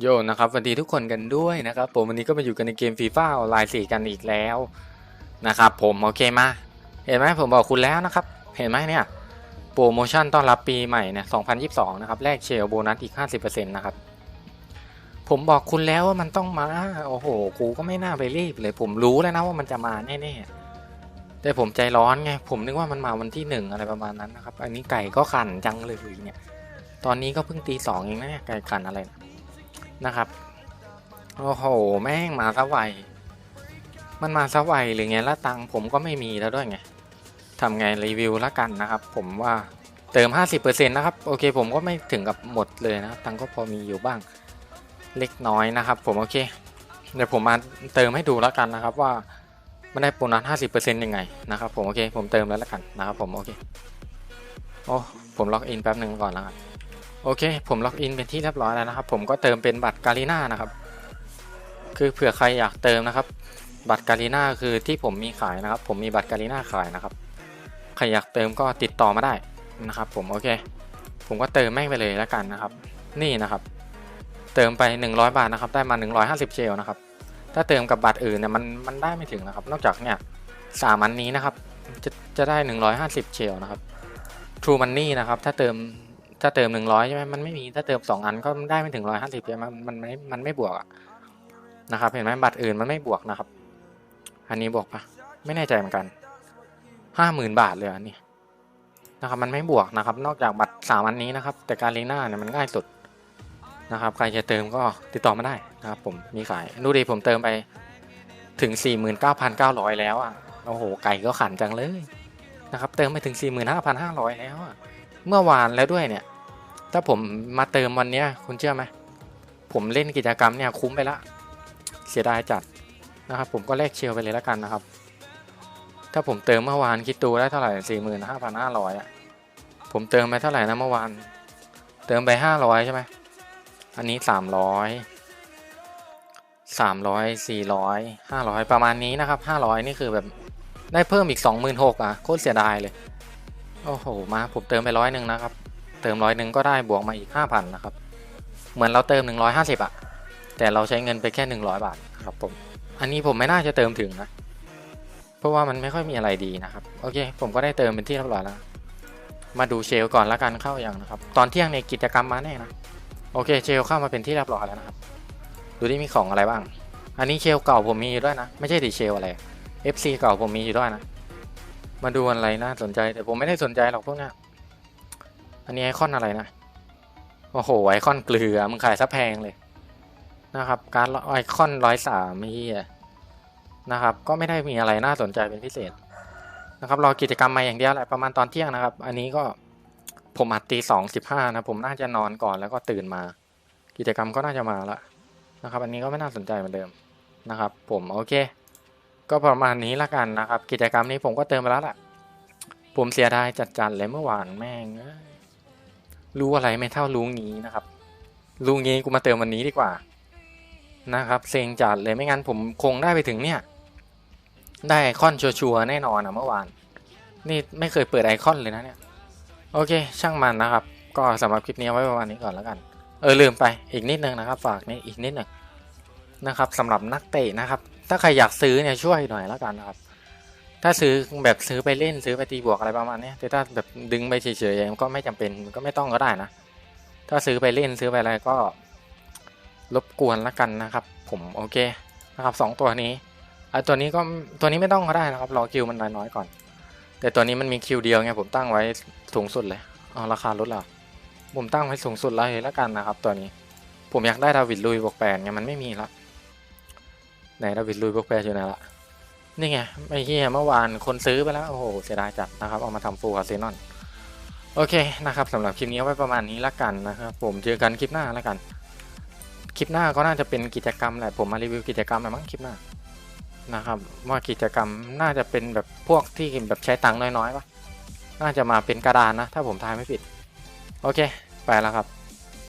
โยนะครับสวัสดีทุกคนกันด้วยนะครับผมวันนี้ก็มาอยู่กันในเกมฟีฟ่าออนไลน์สี่กันอีกแล้วนะครับผมโอเคมา เห็นไหมผมบอกคุณแล้วนะครับ เห็นไหมเนี่ยโปรโมชั่นต้อนรับปีใหม่เนี่ย2022 นะครับแลกเชลโบนัสอีก 50%นะครับ ผมบอกคุณแล้วว่ามันต้องมา โอ้โห กูก็ไม่น่าไปรีบเลย ผมรู้แล้วนะว่ามันจะมาแน่ๆ แต่ผมใจร้อนไง ผมนึกว่ามันมาวันที่หนึ่งอะไรประมาณนั้นนะครับ อันนี้ไก่ก็ขันจังเลยเนี่ย ตอนนี้ก็เพิ่งตีสองเองนะเนี่ยไก่ขันอะไรนะ นะครับ โอ้โห แม่งมาซะไวมันมาซะไวหรือไงแล้วตังผมก็ไม่มีแล้วด้วยไงทำไงรีวิวล้วกันนะครับ ผมว่าเติม 50%นะครับ โอเค ผมก็ไม่ถึงกับหมดเลยนะ ตังก็พอมีอยู่บ้างเล็กน้อยนะครับ ผมโอเค เดี๋ยวผมมาเติมให้ดูแล้วกันนะครับว่ามันได้โบนัส50%ยังไงนะครับผมโอเค ผมเติมแล้วล้วกันนะครับผมโอเค โอ้ผมล็อกอินแป๊บหนึ่งก่อนแล้วกัน โอเค ผมล็อกอินเป็นที่เรียบร้อยแล้วนะครับ ผมก็เติมเป็นบัตรกาลิน่านะครับ คือเผื่อใครอยากเติมนะครับ บัตรกาลิน่าคือที่ผมมีขายนะครับ ผมมีบัตรกาลิน่าขายนะครับ ใครอยากเติมก็ติดต่อมาได้นะครับ ผมโอเค ผมก็เติมแม่งไปเลยแล้วกันนะครับ นี่นะครับ เติมไป 100 บาทนะครับ ได้มา 150เชลนะครับ ถ้าเติมกับบัตรอื่นเนี่ยมันมันได้ไม่ถึงนะครับ นอกจากเนี่ยสามอันนี้นะครับ จะจะได้ 150เชลนะครับ True Money นะครับ ถ้าเติม ถ้าเติม100ใช่ไหมมันไม่มีถ้าเติม2อันก็ได้ไม่ถึง150ใช่ไหมมันไม่มันไม่บวกอะนะครับเห็นไหมบัตรอื่นมันไม่บวกนะครับ อันนี้บวกปะไม่แน่ใจเหมือนกัน50,000บาทเลยอันนี้นะครับมันไม่บวกนะครับ นอกจากบัตรสามอันนี้นะครับ แต่การลีน่าเนี่ยมันง่ายสุดนะครับใครจะเติมก็ติดต่อมาได้นะครับผมมีขายดูดิผมเติมไปถึง 49,900 แล้วอะโอ้โหไก่ก็ขันจังเลยนะครับเติมไปถึง 45,500 แล้วอะ เมื่อวานแล้วด้วยเนี่ย ถ้าผมมาเติมวันเนี้ยคุณเชื่อไหมผมเล่นกิจกรรมเนี่ยคุ้มไปละ เสียดายจัดนะครับ ผมก็แลกเชียวไปเลยแล้วกันนะครับ ถ้าผมเติมเมื่อวานคิดดูได้เท่าไหร่สี่หมื่นห้าพันห้าร้อยอะผมเติมไปเท่าไหร่นะเมื่อวาน เติมไปห้าร้อยใช่ไหมอันนี้สามร้อยสามร้อยสี่ร้อยห้าร้อยประมาณนี้นะครับห้าร้อยนี่คือแบบได้เพิ่มอีกสองหมื่นหกอะโคตรเสียดายเลย โอ้โห มาผมเติมไปร้อยหนึ่งนะครับ เติมร้อยหนึ่งก็ได้บวกมาอีกห้าพันนะครับ เหมือนเราเติมหนึ่งร้อยห้าสิบอะแต่เราใช้เงินไปแค่หนึ่งร้อยบาทครับผม อันนี้ผมไม่น่าจะเติมถึงนะ เพราะว่ามันไม่ค่อยมีอะไรดีนะครับ โอเค ผมก็ได้เติมเป็นที่เรียบร้อยแล้ว มาดูเชลก่อนละกันเข้าอย่างนะครับ ตอนเที่ยงในกิจกรรมมาแน่นะ โอเค เชลเข้ามาเป็นที่เรียบร้อยแล้วนะครับ ดูที่มีของอะไรบ้าง อันนี้เชลเก่าผมมีอยู่ด้วยนะ ไม่ใช่ดิเชลอะไร FC เก่าผมมีอยู่ด้วยนะ มาดูอะไรน่าสนใจแต่ผมไม่ได้สนใจหรอกพวกนี้อันนี้ไอคอนอะไรนะโอ้โหไอคอนเกลือมึงขายซะแพงเลยนะครับ การไอคอนร้อยสามเฮียนะครับ ก็ไม่ได้มีอะไรน่าสนใจเป็นพิเศษนะครับรอกิจกรรมมาอย่างเดียวแหละประมาณตอนเที่ยงนะครับ อันนี้ก็ผมอัดตีสองสิบห้านะผมน่าจะนอนก่อนแล้วก็ตื่นมา กิจกรรมก็น่าจะมาละนะครับ อันนี้ก็ไม่น่าสนใจเหมือนเดิมนะครับ ผมโอเค ก็ประมาณนี้ละกันนะครับ กิจกรรมนี้ผมก็เติมไปแล้วแหละผมเสียดายจัดๆเลยเมื่อวานแม่งรู้อะไรไม่เท่ารู้งี้นะครับ รู้งี้กูมาเติมวันนี้ดีกว่า นะครับเซ็งจัดเลยไม่งั้นผมคงได้ไปถึงเนี่ย ได้ไอคอนชัวร์แน่นอนอะเมื่อวาน นี่ไม่เคยเปิดไอคอนเลยนะเนี่ย โอเค ช่างมันนะครับ ก็สำหรับคลิปนี้ไว้ประมาณนี้ก่อนแล้วกัน เออลืมไปอีกนิดนึงนะครับ ฝากนี่อีกนิดนึงนะครับสำหรับนักเตะนะครับ ถ้าใครอยากซื้อเนี่ยช่วยหน่อยแล้วกันนะครับ ถ้าซื้อแบบซื้อไปเล่นซื้อไปตีบวกอะไรประมาณนี้แต่ถ้าแบบดึงไปเฉยๆก็ไม่จำเป็นก็ไม่ต้องก็ได้นะ ถ้าซื้อไปเล่นซื้อไปอะไรก็รบกวนและกันนะครับ ผมโอเคนะครับสองตัวนี้ไอตัวนี้ก็ตัวนี้ไม่ต้องก็ได้นะครับรอคิวมันน้อยๆก่อน แต่ตัวนี้มันมีคิวเดียวไงผมตั้งไว้สูงสุดเลยเอาราคาลดแล้วผมตั้งไว้สูงสุดเลยแล้วกันนะครับ ตัวนี้ ผมอยากได้ดาวิดลุยบวกแปดไงมันไม่มีละ ไหนดาวิดลุยบวกแปดอยู่ไหนละนี่ไงไอ้เหี้ยเมื่อวานคนซื้อไปแล้ว โอ้โห เสียดายจัดนะครับ เอามาทำฟูลอาร์เซนอลโอเคนะครับสำหรับคลิปนี้ไว้ประมาณนี้ละกันนะครับผมเจอกันคลิปหน้าละกัน คลิปหน้าก็น่าจะเป็นกิจกรรมแหละผมมารีวิวกิจกรรมแหละมั้งคลิปหน้านะครับว่ากิจกรรมน่าจะเป็นแบบพวกที่แบบใช้ตังค์น้อยๆปะน่าจะมาเป็นกระดานนะ ถ้าผมทายไม่ผิด โอเค ไปแล้วครับ